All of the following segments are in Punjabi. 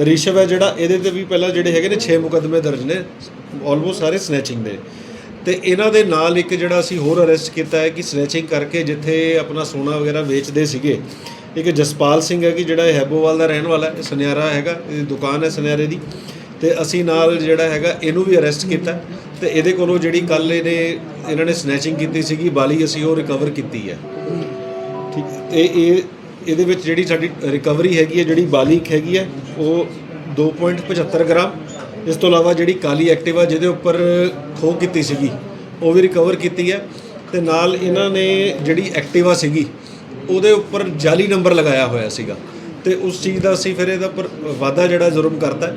ਰਿਸ਼ਵ ਹੈ ਜਿਹੜਾ, ਇਹਦੇ ਤੇ ਵੀ ਪਹਿਲਾਂ ਜਿਹੜੇ ਹੈਗੇ ਨੇ 6 ਮੁਕੱਦਮੇ ਦਰਜ ਨੇ ਆਲਮੋਸਟ ਸਾਰੇ ਸਨੈਚਿੰਗ ਦੇ। ਤੇ ਇਹਨਾਂ ਦੇ ਨਾਲ ਇੱਕ ਜਿਹੜਾ ਅਸੀਂ ਹੋਰ ਅਰੈਸਟ ਕੀਤਾ ਹੈ ਕਿ ਸਨੈਚਿੰਗ ਕਰਕੇ ਜਿੱਥੇ ਆਪਣਾ ਸੋਨਾ ਵਗੈਰਾ ਵੇਚਦੇ ਸੀਗੇ, ਇੱਕ ਜਸਪਾਲ ਸਿੰਘ ਹੈ ਕਿ ਜਿਹੜਾ ਇਹ ਹੈਬੋਵਾਲ ਦਾ ਰਹਿਣ ਵਾਲਾ ਹੈ ਸੁਨਿਆਰਾ ਹੈਗਾ ਇਹਦੀ ਦੁਕਾਨ ਹੈ ਸੁਨਿਆਰੇ ਦੀ। ਤੇ ਅਸੀਂ ਨਾਲ ਜਿਹੜਾ ਹੈਗਾ, ਇਹਨੂੰ ਵੀ ਅਰੈਸਟ ਕੀਤਾ। ਤੇ ਇਹਦੇ ਕੋਲੋਂ ਜਿਹੜੀ ਕੱਲ ਇਹਨੇ, ਇਹਨਾਂ ਨੇ ਸਨੈਚਿੰਗ ਕੀਤੀ ਸੀਗੀ, ਬਾਲੀ ਅਸੀਂ ਉਹ ਰਿਕਵਰ ਕੀਤੀ ਹੈ। ਠੀਕ, ਇਹ ਇਹ, ਇਹਦੇ ਵਿੱਚ ਜਿਹੜੀ ਸਾਡੀ ਰਿਕਵਰੀ ਹੈਗੀ ਹੈ, ਜਿਹੜੀ ਬਾਲੀ ਹੈਗੀ ਹੈ ਉਹ 2.75 ਗ੍ਰਾਮ ਇਸ ਤੋਂ ਇਲਾਵਾ ਜਿਹੜੀ ਕਾਲੀ ਐਕਟਿਵਾ ਜਿਹਦੇ ਉੱਪਰ ਖੋਹ ਕੀਤੀ ਸੀਗੀ ਉਹ ਵੀ ਰਿਕਵਰ ਕੀਤੀ ਹੈ ਤੇ ਨਾਲ ਇਹਨਾਂ ਨੇ ਜਿਹੜੀ ਐਕਟਿਵਾ ਸੀਗੀ ਉਹਦੇ ਉੱਪਰ ਜਾਲੀ ਨੰਬਰ ਲਗਾਇਆ ਹੋਇਆ ਸੀਗਾ ਤੇ ਉਸ ਚੀਜ਼ ਦਾ ਅਸੀਂ ਫਿਰ ਇਹਦਾ ਉੱਪਰ ਵਾਧਾ ਜਿਹੜਾ ਜ਼ੁਰਮ ਕਰਤਾ ਹੈ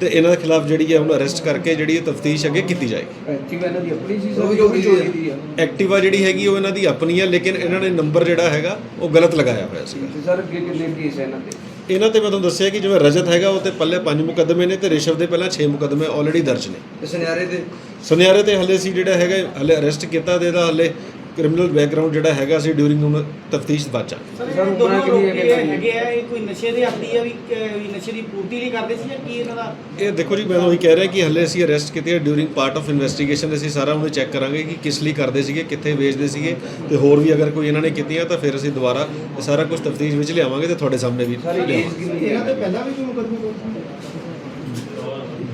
ਤੇ ਇਹਨਾਂ ਦੇ ਖਿਲਾਫ ਜਿਹੜੀ ਹੈ ਹੁਣ ਅਰੈਸਟ ਕਰਕੇ ਜਿਹੜੀ ਇਹ ਤਫਤੀਸ਼ ਅੱਗੇ ਕੀਤੀ ਜਾਏਗੀ। ਐਕਟਿਵ ਇਹਨਾਂ ਦੀ ਆਪਣੀ ਚੋਰੀ ਚੋਰੀ ਦੀ ਆ ਐਕਟਿਵਾ ਜਿਹੜੀ ਹੈਗੀ ਉਹ ਇਹਨਾਂ ਦੀ ਆਪਣੀ ਹੈ ਲੇਕਿਨ ਇਹਨਾਂ ਨੇ ਨੰਬਰ ਜਿਹੜਾ ਹੈਗਾ ਉਹ ਗਲਤ ਲਗਾਇਆ ਹੋਇਆ ਸੀਗਾ। ਸਰ ਅੱਗੇ ਕਿੰਨੇ ਕੇਸ ਹੈ ਇਹਨਾਂ ਤੇ ਇਹਨਾਂ ਤੇ ਮੈਂ ਤੁਹਾਨੂੰ ਦੱਸਿਆ ਕਿ ਜਿਵੇਂ ਰਜਤ ਹੈਗਾ ਉਹ ਤੇ ਪੱਲੇ ਪੰਜ ਮੁਕੱਦਮੇ ਨੇ ਤੇ ਰਿਸ਼ਵ ਦੇ ਪਹਿਲਾਂ 6 ਮੁਕੱਦਮੇ ਆਲਰੇਡੀ ਦਰਜ ਨੇ। ਸੁਨਿਆਰੇ ਦੇ? ਸੁਨਿਆਰੇ ਤੇ ਹੱਲੇ ਸੀ ਜਿਹੜਾ ਹੈਗਾ ਹੱਲੇ ਅਰੈਸਟ ਕੀਤਾ ਤੇ ਇਹਦਾ ਹੱਲੇ ਕ੍ਰਿਮੀਨਲ ਬੈਕਗ੍ਰਾਉਂਡ ਜਿਹੜਾ ਹੈਗਾ ਸੀ ਡਿਊਰਿੰਗ ਤਫਤੀਸ਼ ਬਾਚਾ ਸਰ ਸਰ, ਇਹ ਦੋਨੋਂ ਲੋਕ ਹੈਗੇ ਆ ਕੋਈ ਨਸ਼ੇ ਦੇ ਆਦੀ ਆ ਵੀ ਵੀ ਨਸ਼ੇ ਦੀ ਪੂਰਤੀ ਲਈ ਕਰਦੇ ਸੀ ਜਾਂ ਕੀ ਇਹਨਾਂ ਦਾ? ਇਹ ਦੇਖੋ ਜੀ ਮੈਂ ਉਹੀ ਕਹਿ ਰਿਹਾ ਕਿ ਹੱਲੇ ਅਸੀਂ ਅਰੈਸਟ ਕੀਤੇ ਡਿਊਰਿੰਗ ਪਾਰਟ ਆਫ ਇਨਵੈਸਟੀਗੇਸ਼ਨ ਅਸੀਂ ਸਾਰਾ ਉਹਨੂੰ ਚੈੱਕ ਕਰਾਂਗੇ ਕਿ ਕਿਸ ਲਈ ਕਰਦੇ ਸੀਗੇ ਕਿੱਥੇ ਵੇਚਦੇ ਸੀਗੇ ਤੇ ਹੋਰ ਵੀ ਅਗਰ ਕੋਈ ਇਹਨਾਂ ਨੇ ਕੀਤੀਆਂ ਤਾਂ ਫਿਰ ਅਸੀਂ ਦੁਬਾਰਾ ਇਹ ਸਾਰਾ ਕੁਝ ਤਫਤੀਸ਼ ਵਿੱਚ ਲਿਆਵਾਂਗੇ ਤੇ ਤੁਹਾਡੇ ਸਾਹਮਣੇ ਵੀ ਲਿਆਵਾਂਗੇ। ਇਹਨਾਂ ਤੇ ਪਹਿਲਾਂ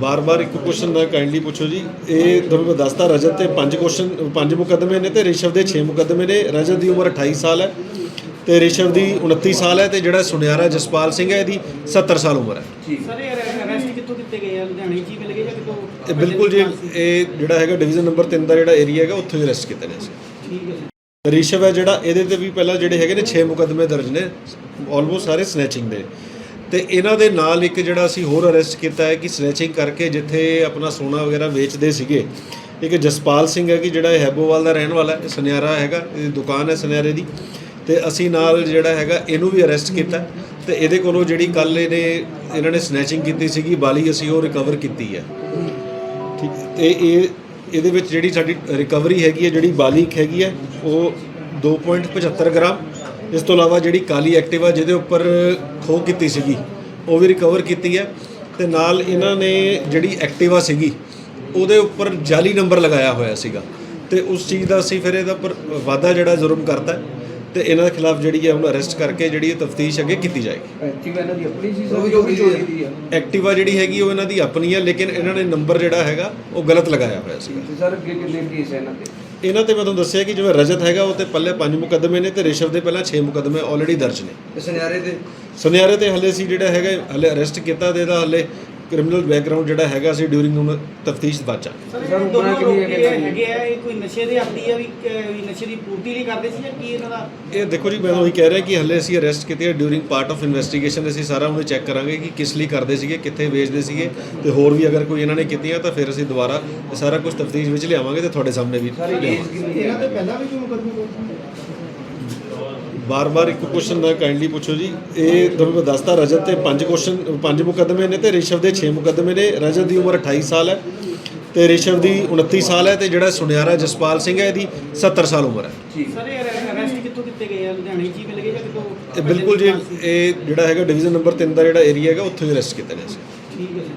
ਬਾਰ-ਬਾਰ ਇੱਕ ਕੁਐਸਚਨ ਨਾ ਕਾਈਂਡਲੀ ਪੁੱਛੋ ਜੀ। ਇਹ ਤੁਹਾਨੂੰ ਮੈਂ ਦੱਸਤਾ ਰਜਤ ਤੇ ਪੰਜ ਕੁਐਸਚਨ ਪੰਜ ਮੁਕੱਦਮੇ ਨੇ ਤੇ ਰਿਸ਼ਵ ਦੇ 6 ਮੁਕੱਦਮੇ ਨੇ। ਰਜਤ ਦੀ ਉਮਰ 28 ਸਾਲ ਹੈ ਤੇ ਰਿਸ਼ਵ ਦੀ 29 ਸਾਲ ਹੈ ਤੇ ਜਿਹੜਾ ਸੁਨਿਆਰਾ ਜਸਪਾਲ ਸਿੰਘ ਹੈ ਇਹਦੀ 70 ਸਾਲ ਉਮਰ ਹੈ। ਸਰ ਇਹ ਅਰੈਸਟ ਕਿੱਥੋਂ ਕੀਤੇ ਗਏ ਆ? ਲੁਧਿਆਣੇ ਹੀ ਮਿਲ ਗਏ ਜਾਂ ਕਿਤੋਂ ਇਹ ਬਿਲਕੁਲ ਜੀ ਇਹ ਜਿਹੜਾ ਹੈਗਾ ਡਿਵੀਜ਼ਨ ਨੰਬਰ 3 ਦਾ ਜਿਹੜਾ ਏਰੀਆ ਹੈਗਾ ਉੱਥੋਂ ਹੀ ਅਰੈਸਟ ਕੀਤੇ ਨੇ ਅਸੀਂ। ਠੀਕ ਹੈ ਜੀ। ਰਿਸ਼ਵ ਹੈ ਜਿਹੜਾ ਇਹਦੇ ਤੇ ਵੀ ਪਹਿਲਾਂ ਜਿਹੜੇ ਹੈਗੇ ਨੇ 6 ਮੁਕੱਦਮੇ ਦਰਜ ਨੇ। ਆਲਮੋਸਟ ਸਾਰੇ ਸਨੈਚਿੰਗ ਦੇ। ਤੇ ਇਹਨਾਂ ਦੇ ਨਾਲ ਇੱਕ ਜਿਹੜਾ ਅਸੀਂ ਹੋਰ ਅਰੈਸਟ ਕੀਤਾ ਹੈ ਕਿ ਸਨੈਚਿੰਗ ਕਰਕੇ ਜਿੱਥੇ ਆਪਣਾ ਸੋਨਾ ਵਗੈਰਾ ਵੇਚਦੇ ਸੀਗੇ, ਇੱਕ ਜਸਪਾਲ ਸਿੰਘ ਹੈ ਕਿ ਜਿਹੜਾ ਇਹ ਹੈਬੋਵਾਲ ਦਾ ਰਹਿਣ ਵਾਲਾ ਹੈ ਸੁਨਿਆਰਾ ਹੈਗਾ ਇਹਦੀ ਦੁਕਾਨ ਹੈ ਸੁਨਿਆਰੇ ਦੀ, ਤੇ ਅਸੀਂ ਨਾਲ ਜਿਹੜਾ ਹੈਗਾ ਇਹਨੂੰ ਵੀ ਅਰੈਸਟ ਕੀਤਾ, ਤੇ ਇਹਦੇ ਕੋਲੋਂ ਜਿਹੜੀ ਕੱਲ ਇਹਨੇ, ਇਹਨਾਂ ਨੇ ਸਨੈਚਿੰਗ ਕੀਤੀ ਸੀਗੀ, ਬਾਲੀ ਅਸੀਂ ਉਹ ਰਿਕਵਰ ਕੀਤੀ ਹੈ। ਠੀਕ ਇਹ ਇਹ, ਇਹਦੇ ਵਿੱਚ ਜਿਹੜੀ ਸਾਡੀ ਰਿਕਵਰੀ ਹੈਗੀ ਹੈ, ਜਿਹੜੀ ਬਾਲੀ ਹੈਗੀ ਹੈ, ਉਹ 2.75 ਗ੍ਰਾਮ ਇਸ ਤੋਂ ਇਲਾਵਾ ਜਿਹੜੀ ਕਾਲੀ ਐਕਟਿਵਾ ਜਿਹਦੇ ਉੱਪਰ ਖੋਹ ਕੀਤੀ ਸੀਗੀ ਉਹ ਵੀ ਰਿਕਵਰ ਕੀਤੀ ਹੈ ਤੇ ਨਾਲ ਇਹਨਾਂ ਨੇ ਜਿਹੜੀ ਐਕਟਿਵਾ ਸੀਗੀ ਉਹਦੇ ਉੱਪਰ ਜਾਲੀ ਨੰਬਰ ਲਗਾਇਆ ਹੋਇਆ ਸੀਗਾ ਤੇ ਉਸ ਚੀਜ਼ ਦਾ ਅਸੀਂ ਫਿਰ ਇਹਦਾ ਉੱਪਰ ਵਾਧਾ ਜਿਹੜਾ ਜ਼ੁਰਮ ਕਰਤਾ ਹੈ ਤੇ ਇਹਨਾਂ ਦੇ ਖਿਲਾਫ ਜਿਹੜੀ ਹੈ ਹੁਣ ਅਰੈਸਟ ਕਰਕੇ ਜਿਹੜੀ ਇਹ ਤਫਤੀਸ਼ ਅੱਗੇ ਕੀਤੀ ਜਾਏਗੀ। ਐਕਟਿਵ ਇਹਨਾਂ ਦੀ ਆਪਣੀ ਸੀ ਸਰ ਚੋਰੀ ਚੋਰੀ ਦੀ ਆ ਐਕਟਿਵਾ ਜਿਹੜੀ ਹੈਗੀ ਉਹ ਇਹਨਾਂ ਦੀ ਆਪਣੀ ਹੈ ਲੇਕਿਨ ਇਹਨਾਂ ਨੇ ਨੰਬਰ ਜਿਹੜਾ ਹੈਗਾ ਉਹ ਗਲਤ ਲਗਾਇਆ ਹੋਇਆ ਸੀਗਾ। ਤੇ ਸਰ ਅੱਗੇ ਕਿੰਨੇ ਕੇਸ ਹੈ ਇਹਨਾਂ ਤੇ ਇਹਨਾਂ ਤੇ ਮੈਂ ਤੁਹਾਨੂੰ ਦੱਸਿਆ ਕਿ ਜਿਵੇਂ ਰਜਤ ਹੈਗਾ ਉਹ ਤੇ ਪੱਲੇ ਪੰਜ ਮੁਕੱਦਮੇ ਨੇ ਤੇ ਰਿਸ਼ਵ ਦੇ ਪਹਿਲਾਂ 6 ਮੁਕੱਦਮੇ ਆਲਰੇਡੀ ਦਰਜ ਨੇ। ਤੇ ਸੁਨਿਆਰੇ ਦੇ? ਸੁਨਿਆਰੇ ਤੇ ਹੱਲੇ ਸੀ ਜਿਹੜਾ ਹੈਗਾ ਹੱਲੇ ਅਰੈਸਟ ਕੀਤਾ ਤੇ ਇਹਦਾ ਹੱਲੇ ਕ੍ਰਿਮੀਨਲ ਬੈਕਗ੍ਰਾਉਂਡ ਜਿਹੜਾ ਹੈਗਾ ਸੀ ਡਿਊਰਿੰਗ ਤਫਤੀਸ਼ ਬਾਚਾ ਸਰ ਸਰ, ਇਹ ਦੋਨੋਂ ਲੋਕ ਹੈਗੇ ਇਹ ਆ ਕੋਈ ਨਸ਼ੇ ਦੇ ਆਦੀ ਆ ਵੀ ਨਸ਼ੇ ਦੀ ਪੂਰਤੀ ਲਈ ਕਰਦੇ ਸੀ ਜਾਂ ਕੀ ਇਹਨਾਂ ਦਾ? ਇਹ ਦੇਖੋ ਜੀ ਮੈਂ ਉਹੀ ਕਹਿ ਰਿਹਾ ਕਿ ਹੱਲੇ ਅਸੀਂ ਅਰੈਸਟ ਕੀਤੇ ਡਿਊਰਿੰਗ ਪਾਰਟ ਆਫ ਇਨਵੈਸਟੀਗੇਸ਼ਨ ਅਸੀਂ ਸਾਰਾ ਉਹਨੂੰ ਚੈੱਕ ਕਰਾਂਗੇ ਕਿ ਕਿਸ ਲਈ ਕਰਦੇ ਸੀਗੇ ਕਿੱਥੇ ਵੇਚਦੇ ਸੀਗੇ ਤੇ ਹੋਰ ਵੀ ਅਗਰ ਕੋਈ ਇਹਨਾਂ ਨੇ ਕੀਤੀਆਂ ਤਾਂ ਫਿਰ ਅਸੀਂ ਦੁਬਾਰਾ ਇਹ ਸਾਰਾ ਕੁਝ ਤਫਤੀਸ਼ ਵਿੱਚ ਲਿਆਵਾਂਗੇ ਤੇ ਤੁਹਾਡੇ ਸਾਹਮਣੇ ਵੀ ਇਹਨਾਂ ਤੇ ਬਾਰ-ਬਾਰ ਇੱਕ ਕੁਐਸਚਨ ਨਾ ਕਾਈਂਡਲੀ ਪੁੱਛੋ ਜੀ। ਇਹ ਤੁਹਾਨੂੰ ਮੈਂ ਦੱਸਤਾ ਰਜਤ ਤੇ ਪੰਜ ਕੁਐਸਚਨ ਪੰਜ ਮੁਕੱਦਮੇ ਨੇ ਤੇ ਰਿਸ਼ਵ ਦੇ 6 ਮੁਕੱਦਮੇ ਨੇ। ਰਜਤ ਦੀ ਉਮਰ 28 ਸਾਲ ਹੈ ਤੇ ਰਿਸ਼ਵ ਦੀ 29 ਸਾਲ ਹੈ ਤੇ ਜਿਹੜਾ ਸੁਨਿਆਰਾ ਜਸਪਾਲ ਸਿੰਘ ਹੈ ਇਹਦੀ 70 ਸਾਲ ਉਮਰ ਹੈ। ਸਰ ਇਹ ਅਰੈਸਟ ਕਿੱਥੋਂ ਕੀਤੇ ਗਏ ਆ? ਲੁਧਿਆਣੇ 'ਚ ਹੀ ਮਿਲ ਗਏ ਜਾਂ ਕਿਤੋਂ ਇਹ ਬਿਲਕੁਲ ਜੀ ਇਹ ਜਿਹੜਾ ਹੈਗਾ ਡਿਵੀਜ਼ਨ ਨੰਬਰ 3 ਦਾ ਜਿਹੜਾ ਏਰੀਆ ਹੈਗਾ ਉੱਥੋਂ ਹੀ ਅਰੈਸਟ ਕੀਤੇ ਨੇ ਅਸੀਂ। ਠੀਕ ਹੈ ਜੀ।